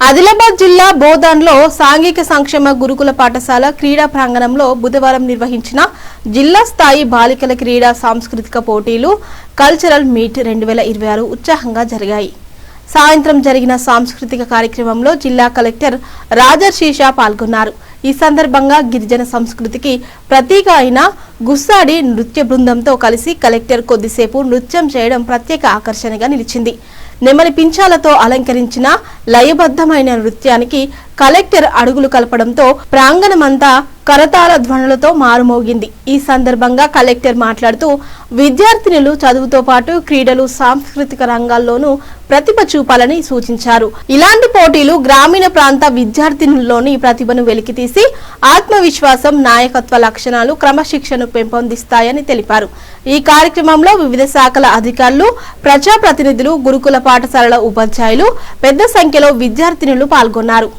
ఆదిలాబాద్ జిల్లా బోధాన్లో సాంఘిక సంక్షేమ గురుకుల పాఠశాల క్రీడా ప్రాంగణంలో బుధవారం నిర్వహించిన జిల్లా స్థాయి బాలికల క్రీడా సాంస్కృతిక పోటీలు కల్చరల్ మీట్ రెండు వేల ఇరవై ఆరు ఉత్సాహంగా జరిగాయి. సాయంత్రం జరిగిన సాంస్కృతిక కార్యక్రమంలో జిల్లా కలెక్టర్ రాజర్షీషా పాల్గొన్నారు. ఈ సందర్భంగా గిరిజన సంస్కృతికి ప్రతీక అయిన గుస్సాడి నృత్య బృందంతో కలిసి కలెక్టర్ కొద్దిసేపు నృత్యం చేయడం ప్రత్యేక ఆకర్షణగా నిలిచింది. నెమలి పించాలతో అలంకరించిన లయబద్ధమైన నృత్యానికి కలెక్టర్ అడుగులు కలపడంతో ప్రాంగణమంతా కరతాళ ధ్వనులతో మారుమోగింది. ఈ సందర్భంగా కలెక్టర్ మాట్లాడుతూ విద్యార్థినులు చదువుతో పాటు క్రీడలు సాంస్కృతిక రంగాల్లోనూ ప్రతిభ చూపాలని సూచించారు. ఇలాంటి పోటీలు గ్రామీణ ప్రాంత విద్యార్థినుల్లోని ప్రతిభను వెలికితీసి ఆత్మవిశ్వాసం నాయకత్వ లక్షణాలు క్రమశిక్షణను పెంపొందిస్తాయని తెలిపారు. ఈ కార్యక్రమంలో వివిధ శాఖల అధికారులు ప్రజాప్రతినిధులు గురుకుల పాఠశాలల ఉపాధ్యాయులు పెద్ద సంఖ్యలో విద్యార్థినులు పాల్గొన్నారు.